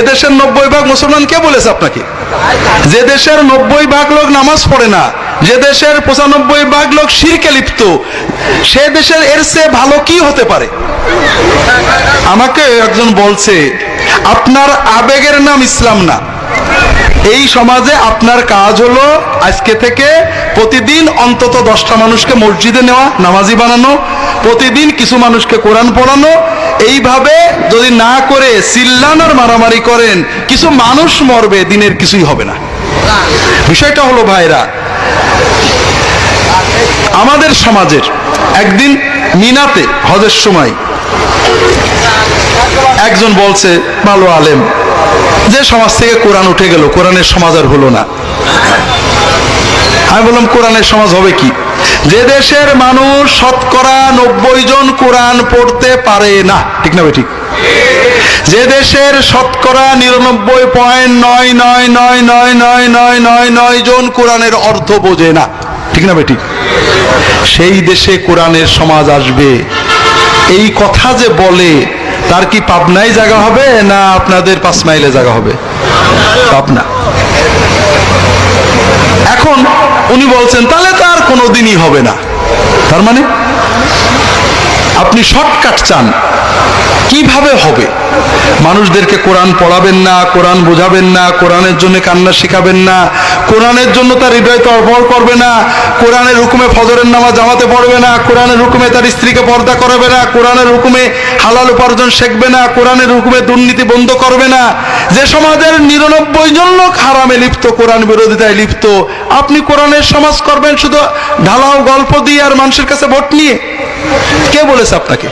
এদেশের নব্বই ভাগ মুসলমান কে বলেছে আপনাকে? যে দেশের নব্বই ভাগ লোক নামাজ পড়ে না, যে দেশের পঁচানব্বই ভাগ লোক শিরকে লিপ্ত, সে দেশের এর চেয়ে ভালো কি হতে পারে? আমাকে একজন বলছে, আপনার আবেগের নাম ইসলাম না। এই সমাজে আপনার কাজ হলো আজকে থেকে প্রতিদিন অন্তত দশটা মানুষকে মসজিদে নেওয়া, নামাজি বানানো, প্রতিদিন কিছু মানুষকে কোরআন পড়ানো এইভাবে যদি না করে চিল্লানোর মারামারি করেন, কিছু মানুষ মরবে, দিনের কিছুই হবে না। বিষয়টা হলো ভাইরা, আমাদের সমাজের একদিন মিনাতে, হজের সময়, একজন বলছে, ভালো আলেম, যে সমাজ থেকে কোরআন উঠে গেল, কোরআনের সমাজ আর হলো না। আমি বললাম, কোরআনের সমাজ হবে কি? যে দেশের মানুষ শতকরা নব্বই জন কোরআন পড়তে পারে না, ঠিক না ঠিক? যে দেশের শতকরা নিরানব্বই পয়েন্ট নয় নয় নয় নয় নয় নয় নয় নয় জন কোরআনের অর্থ বোঝে না, ঠিক না ঠিক? সেই দেশে কোরআনের সমাজ আসবে। এই কথা যে বলে, তার কি পাবনায় জায়গা হবে না আপনাদের পাঁচ মাইলে জায়গা হবে? পাবনা। এখন উনি বলছেন, তাহলে তার কোনো দিনই হবে না। তার মানে? আপনি শর্টকাট চান। কীভাবে হবে? মানুষদেরকে কোরআন পড়াবেন না, কোরআন বোঝাবেন না, কোরআনের জন্য কান্না শেখাবেন না, কোরআনের জন্য তার হৃদয় তরবর করবে না, কোরআনের হুকুমে ফজরের নামাজ জামাতে পড়বে না, কোরআনের হুকুমে তার স্ত্রীকে পর্দা করাবে না, কোরআনের হুকুমে হালাল উপার্জন শিখবে না, কোরআনের হুকুমে দুর্নীতি বন্ধ করবে না। যে সমাজের নিরানব্বই জন লোক হারামে লিপ্ত, কোরআন বিরোধিতায় লিপ্ত, আপনি কোরআনের সমাজ করবেন শুধু ঢালাও গল্প দিয়ে আর মানুষের কাছে ভোট নিয়ে? কে বলেছে আপনাকে?